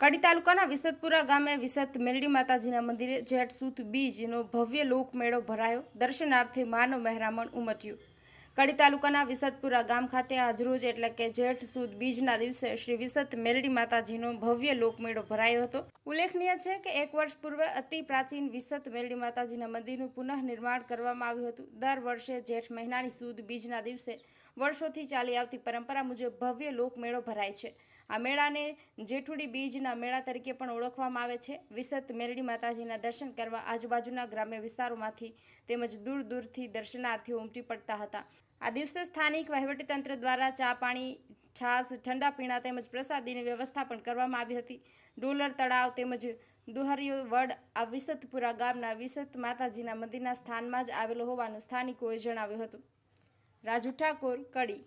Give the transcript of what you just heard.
કડી તાલુકાના વિસતપુરા ગામે વિસત મેલડી માતાજીના મંદિરે જેઠ સુદ બીજનો ભવ્ય લોકમેળો ભરાયો. દર્શનાર્થે માનો મહેરામણ ઉમટ્યું. કડી તાલુકાના વિસતપુરા ગામ ખાતે આજરોજ એટલે કે જેઠ સુદ બીજના દિવસે શ્રી વિસત મેલડી માતાજીનો ભવ્ય લોકમેળો ભરાયો હતો. ઉલ્લેખનીય છે કે એક વર્ષ પૂર્વે અતિ પ્રાચીન વિસત મેલડી માતાજીના મંદિરનું પુનઃ નિર્માણ કરવામાં આવ્યું હતું. દર વર્ષે જેઠ મહિનાની સુદ બીજના દિવસે વર્ષોથી ચાલી આવતી પરંપરા મુજબ ભવ્ય લોકમેળો ભરાય છે. આ મેળાને જેઠુડી બીજના મેળા તરીકે પણ ઓળખવામાં આવે છે. વિસત મેરડી માતાજીના દર્શન કરવા આજુબાજુના ગ્રામ્ય વિસ્તારોમાંથી તેમજ દૂર દૂરથી દર્શનાર્થીઓ ઉમટી પડતા હતા. આ દિવસે સ્થાનિક વહીવટીતંત્ર દ્વારા ચા પાણી, છાશ, ઠંડા પીણા તેમજ પ્રસાદીની વ્યવસ્થા પણ કરવામાં આવી હતી. ડોલર તળાવ તેમજ દુહરીયો વડ આ વિસતપુરા ગામના વિસત માતાજીના મંદિરના સ્થાનમાં જ આવેલો હોવાનું સ્થાનિકોએ જણાવ્યું હતું. રાજુ ઠાકોર, કડી